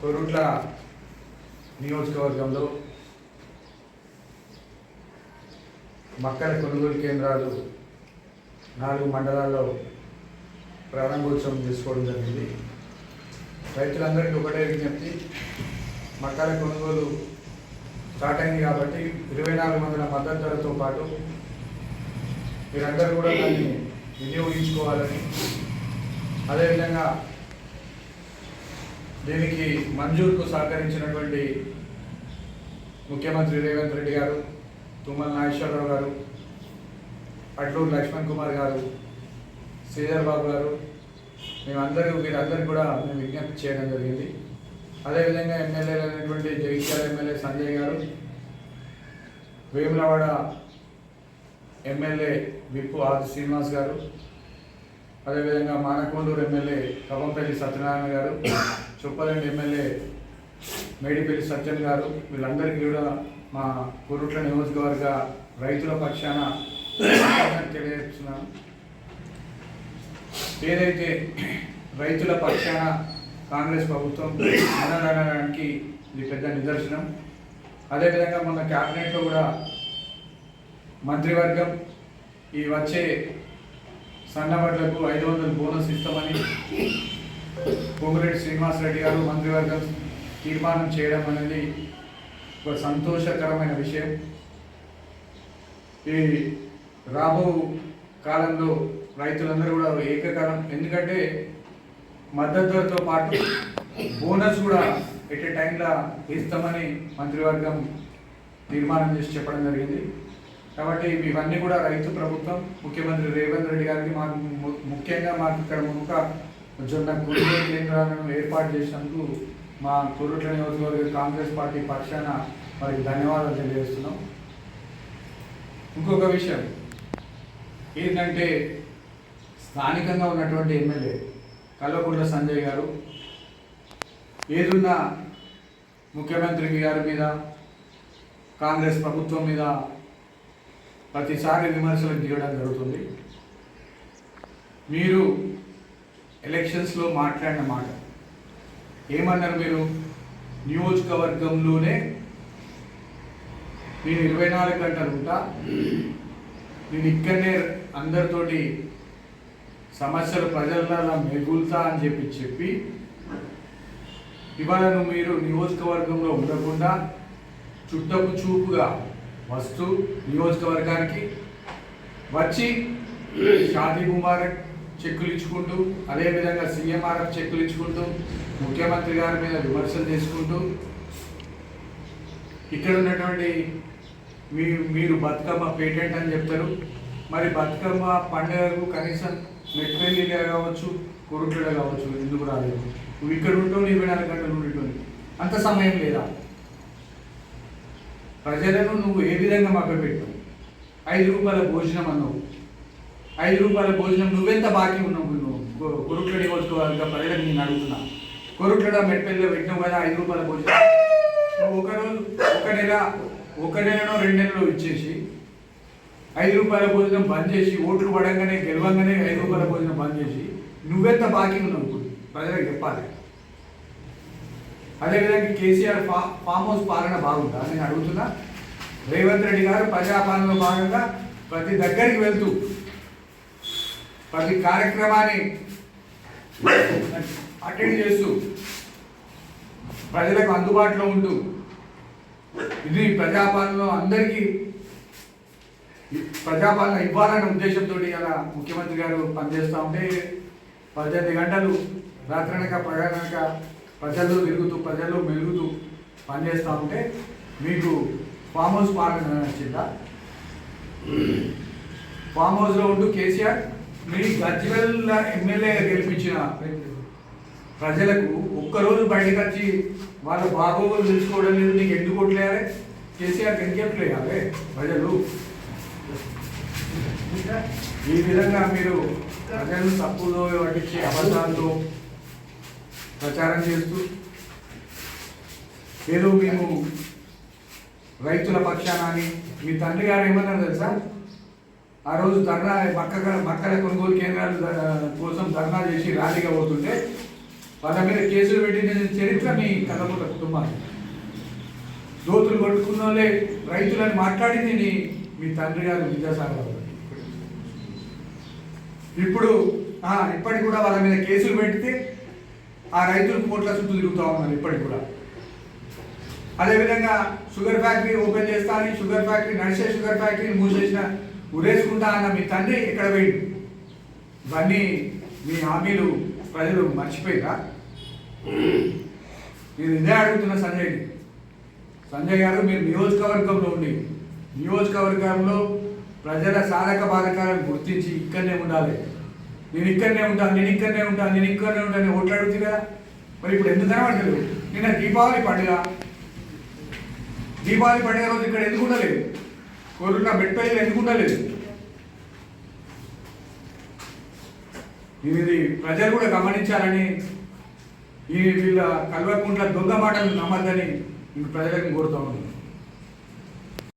కోరుట్ల నియోజకవర్గంలో మక్కల కొనుగోలు కేంద్రాలు నాలుగు మండలాల్లో ప్రారంభోత్సవం చేసుకోవడం జరిగింది. రైతులందరికీ ఒకటే విజ్ఞప్తి మక్కల కొనుగోలు స్టార్ట్ అయింది కాబట్టి ఇరవై నాలుగు వందల మద్దతు ధరతో పాటు మీరందరూ కూడా దాన్ని వినియోగించుకోవాలని అదేవిధంగా దీనికి మంజూరుకు సహకరించినటువంటి ముఖ్యమంత్రి రేవంత్ రెడ్డి గారు తుమ్మల నాగేశ్వరరావు గారు అట్లూరు లక్ష్మణ్ కుమార్ గారు శ్రీధర్ బాబు గారు మేమందరూ వీరందరూ కూడా మేము విజ్ఞప్తి చేయడం జరిగింది. అదేవిధంగా ఎమ్మెల్యేలు అయినటువంటి జగిత్యాల ఎమ్మెల్యే సంజయ్ గారు వేములవాడ ఎమ్మెల్యే విప్పు ఆది శ్రీనివాస్ గారు అదేవిధంగా మానకొండూరు ఎమ్మెల్యే కవంపల్లి సత్యనారాయణ గారు చొప్పదండి ఎమ్మెల్యే మేడిపల్లి సత్యం గారు వీళ్ళందరికీ కూడా మా కురుట్ల నియోజకవర్గ రైతుల పక్షాన తెలియజేస్తున్నాను. ఏదైతే రైతుల పక్షాన కాంగ్రెస్ ప్రభుత్వం అనడానికి ఇది పెద్ద నిదర్శనం. అదేవిధంగా మన క్యాబినెట్లో కూడా మంత్రివర్గం ఈ వచ్చే సన్నబడ్లకు ఐదు వందల బోనస్ ఇస్తామని పొంగురెడ్డి శ్రీనివాసరెడ్డి గారు మంత్రివర్గం తీర్మానం చేయడం అనేది ఒక సంతోషకరమైన విషయం. ఈ రాబో కాలంలో రైతులందరూ కూడా ఏకకాలం. ఎందుకంటే మద్దతు ధరతో పాటు బోనస్ కూడా ఎట్ టైంలో ఇస్తామని మంత్రివర్గం తీర్మానం చేసి చెప్పడం జరిగింది. కాబట్టి ఇవన్నీ కూడా రైతు ప్రభుత్వం ముఖ్యమంత్రి రేవంత్ రెడ్డి గారికి మాకు ము- ముఖ్యంగా మాకు ఇక్కడ మునుక జొన్న కొనుగోలు కేంద్రాలను ఏర్పాటు చేసినందుకు మా కుర్రుట్ల నియోజకవర్గ కాంగ్రెస్ పార్టీ పక్షాన వారికి ధన్యవాదాలు తెలియజేస్తున్నాం. ఇంకొక విషయం ఏంటంటే స్థానికంగా ఉన్నటువంటి ఎమ్మెల్యే కల్వకుంట్ల సంజయ్ గారు ఏదున్న ముఖ్యమంత్రి గారి మీద కాంగ్రెస్ ప్రభుత్వం మీద ప్రతిసారి విమర్శలు దిగడం జరుగుతుంది. మీరు ఎలక్షన్స్లో మాట్లాడిన మాట ఏమన్నారు మీరు? నియోజకవర్గంలోనే నేను ఇరవై నాలుగు గంటలు ఉంటా. నేను ఇక్కడనే అందరితోటి సమస్యలు ప్రజలలో మెగులుతా అని చెప్పి చెప్పి ఇవాళ మీరు నియోజకవర్గంలో ఉండకుండా చుట్టపు చూపుగా వస్తూ నియోజకవర్గానికి వచ్చి షాదీ ముబారక్ చెక్కులు ఇచ్చుకుంటూ అదేవిధంగా సీఎంఆర్ఎఫ్ చెక్కులు ఇచ్చుకుంటూ ముఖ్యమంత్రి గారి మీద విమర్శలు చేసుకుంటూ ఇక్కడ ఉన్నటువంటి మీ మీరు బతుకమ్మ పేటెంట్ అని చెప్తారు. మరి బతుకమ్మ పండుగకు కనీసం మెట్పల్లిలో కావచ్చు కొరుట్లలో కావచ్చు ఎందుకు రాలేదు? నువ్వు ఇక్కడ ఉంటావు ఇరవై నాలుగు గంటలు ఉండేటువంటి అంత సమయం లేదా? ప్రజలను నువ్వు ఏ విధంగా మభ్యపెట్టావు? ఐదు రూపాయల భోజనం అన్నావు. ఐదు రూపాయల భోజనం నువ్వెంత బాకీ ఉన్నావు నువ్వు కొ- కొరుట్ల నియోజకవర్గ ప్రజలకు నేను అడుగుతున్నా. కొరుట్ల మెట్పల్లిలో పెట్టినావు కదా ఐదు రూపాయల భోజనం. నువ్వు ఒక రోజు ఒక నెల ఒక నెలలో రెండు నెలలో ఇచ్చేసి ఐదు రూపాయల భోజనం బంద్ చేసి ఓట్లు పడంగానే గెలవంగానే ఐదు రూపాయల భోజనం బంద్ చేసి నువ్వెంత బాకీ ఉన్నావు ఇప్పుడు ప్రజలకు చెప్పాలి. అదేవిధంగా కేసీఆర్ ఫా ఫామ్ హౌస్ పాలన బాగుందా? నేను అడుగుతున్నా. రేవంత్ రెడ్డి గారు ప్రజాపాలనలో భాగంగా ప్రతి దగ్గరికి వెళ్తూ ప్రతి కార్యక్రమాన్ని అటెండ్ చేస్తూ ప్రజలకు అందుబాటులో ఉంటూ ఇది ప్రజాపాలనలో అందరికీ ప్రజాపాలన ఇవ్వాలనే ఉద్దేశంతో అలా ముఖ్యమంత్రి గారు పనిచేస్తూ ఉంటే పద్దెనిమిది గంటలు రాత్రనక ప్రయాణక ప్రజల్లో తిరుగుతూ ప్రజల్లో మెలుగుతూ పనిచేస్తూ ఉంటే మీకు ఫామ్ హౌస్ పాలన నచ్చిందా ఫామ్ హౌస్లో ఉంటూ కేసీఆర్ మీ గజ్వెల్ ఎమ్మెల్యే గెలిపించిన ప్రజలకు ఒక్కరోజు బయటకు వచ్చి వాళ్ళ బాగోగులు తెలుసుకోవడం లేదు నీకు ఎందుకు కొట్లేయాలి కేసీఆర్ కనిపించట్లేయాలి ప్రజలు? ఈ విధంగా మీరు ప్రజలు తప్పులో పట్టించే అబద్ధాలతో ప్రచారం చేస్తూ ఏదో మేము రైతుల పక్షానని మీ తండ్రి గారు ఏమన్నారు తెలుసా? ఆ రోజు ధర్నా మక్క మక్కల కొనుగోలు కేంద్రాలు కోసం ధర్నా చేసి ర్యాలీగా పోతుంటే వాళ్ళ మీద కేసులు పెట్టిన చరిత్ర మీ కథముల కుటుంబాన్ని దోతులు కొట్టుకున్న వాళ్ళే రైతులని మాట్లాడింది నీ మీ తండ్రి గారు విద్యాసాగర్ ఇప్పుడు ఆ, ఇప్పటికి కూడా వాళ్ళ మీద కేసులు పెడితే ఆ రైతులు కోట్ల చుట్టూ తిరుగుతూ ఉన్నారు ఇప్పటికి కూడా. అదేవిధంగా షుగర్ ఫ్యాక్టరీ ఓపెన్ చేస్తా అని షుగర్ ఫ్యాక్టరీ నడిచే షుగర్ ఫ్యాక్టరీని మూసేసిన ఉరేసుకుంటా అన్న మీ తండ్రి ఎక్కడ పోయింది ఇవన్నీ మీ హామీలు ప్రజలు మర్చిపోయారా? నేను ఇదే అడుగుతున్న సంజయ్ సంజయ్ గారు మీరు నియోజకవర్గంలో ఉండి నియోజకవర్గంలో ప్రజల సాధక బాధకాలను గుర్తించి ఇక్కడనే ఉండాలి. నేను ఇక్కడనే ఉంటాను నేను ఇక్కడనే ఉంటాను నేను ఇక్కడనే ఉంటాను అని ఓట్లు అడుగుతుంది కదా మరి ఇప్పుడు ఎందుకు కనబడలేదు నిన్న దీపావళి పండుగ. దీపావళి పండుగ రోజు ఇక్కడ ఎందుకు ఉండలేదు? కోరున్న మెట్పల్లి ఎందుకు ఉండలేదు? ఇది ప్రజలు కూడా గమనించాలని ఈ వీళ్ళ కల్వకుంట్ల దొంగ మాటలు నమ్మద్దని ఇంక ప్రజలకు కోరుతా